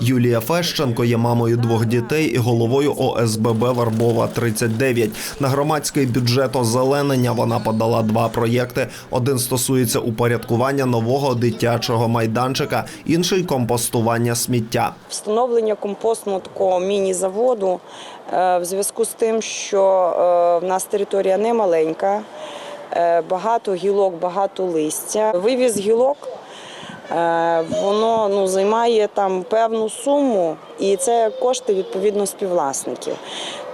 Юлія Фещенко є мамою двох дітей і головою ОСББ Вербова 39. На громадський бюджет озеленення вона подала два проєкти. Один стосується упорядкування нового дитячого майданчика, інший компостування сміття. Встановлення компостного такого міні-заводу е, в зв'язку з тим, що е, в нас територія не маленька, е, багато гілок, багато листя. Вивіз гілок воно ну, займає там певну суму, і це кошти відповідно співвласників.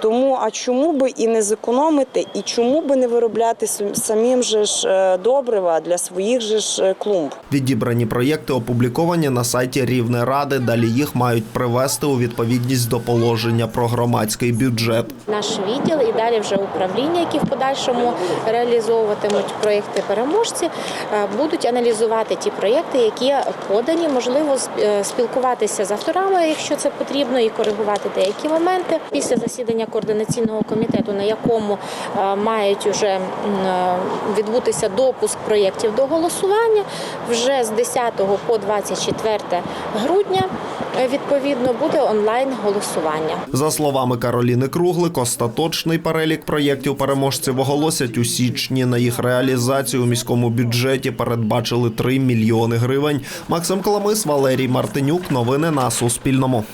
Тому а чому би і не зекономити, і чому би не виробляти самим же ж е, добрива для своїх же ж е, клумб? Відібрані проєкти опубліковані на сайті Рівнеради. Далі їх мають привести у відповідність до положення про громадський бюджет. Наш відділ і далі вже управління, які в подальшому реалізовуватимуть проєкти переможці, е, будуть аналізувати ті проєкти, які подані, можливо, спілкуватися з авторами, якщо це потрібно, і коригувати деякі моменти. Після засідання координаційного комітету, на якому е, мають уже е, відбутися допуск проєктів до голосування, вже з 10 по 24 грудня е, відповідно буде онлайн голосування. За словами Кароліни Круглик, остаточний перелік проєктів переможців оголосять у січні. На їх реалізацію у міському бюджеті передбачили 3 мільйони гривень. Максим Коломис, Валерій Мартинюк. Новини на Суспільному.